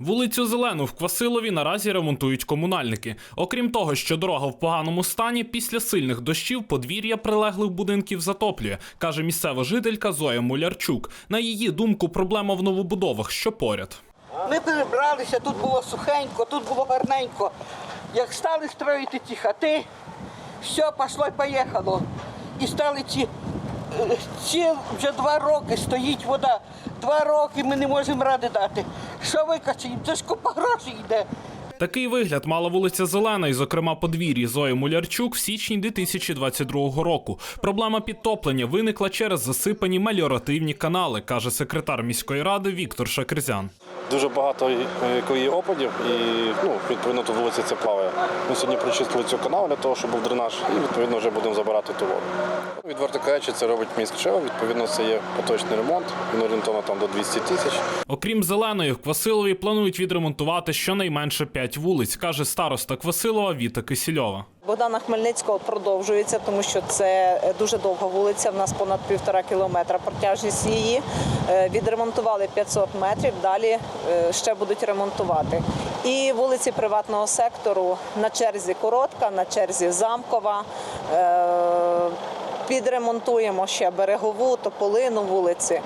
Вулицю Зелену в Квасилові наразі ремонтують комунальники. Окрім того, що дорога в поганому стані, після сильних дощів подвір'я прилеглих будинків затоплює, каже місцева жителька Зоя Мулярчук. На її думку, проблема в новобудовах, що поряд. Ми перебралися, тут було сухенько, тут було гарненько. Як стали строїти ті хати, все пішло і поїхало. І стали ці, ці вже два роки стоїть вода. Два роки ми не можемо ради дати. Що викачаємо? Це ж купа грошей йде. Такий вигляд мала вулиця Зелена, і, зокрема, подвір'ї Зої Мулярчук в січні 2022 року. Проблема підтоплення виникла через засипані меліоративні канали, каже секретар міської ради Віктор Шакерзян. Дуже багато е, є опадів, і ну, відповідно тут вулиця ця плаває. Ми сьогодні прочистили цю канал для того, щоб був дренаж, і відповідно вже будемо забирати ту воду. Відверто кажучи, це робить міськшева, відповідно, це є поточний ремонт, він орієнтовно там до 200 тисяч. Окрім зеленої, в Квасилові планують відремонтувати щонайменше п'ять вулиць, каже староста Квасилова Віта Кисільова. Богдана Хмельницького продовжується, тому що це е, дуже довга вулиця. В нас понад півтора кілометра протяжність її. Е, Відремонтували 500 метрів. Далі е, ще будуть ремонтувати. І вулиці приватного сектору на черзі коротка, на черзі замкова. Підремонтуємо ще берегову, тополину вулиці.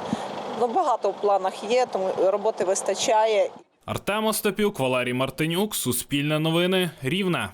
Ну, багато в планах є, тому роботи вистачає. Артем Остапюк, Валерій Мартинюк, Суспільне новини, Рівне.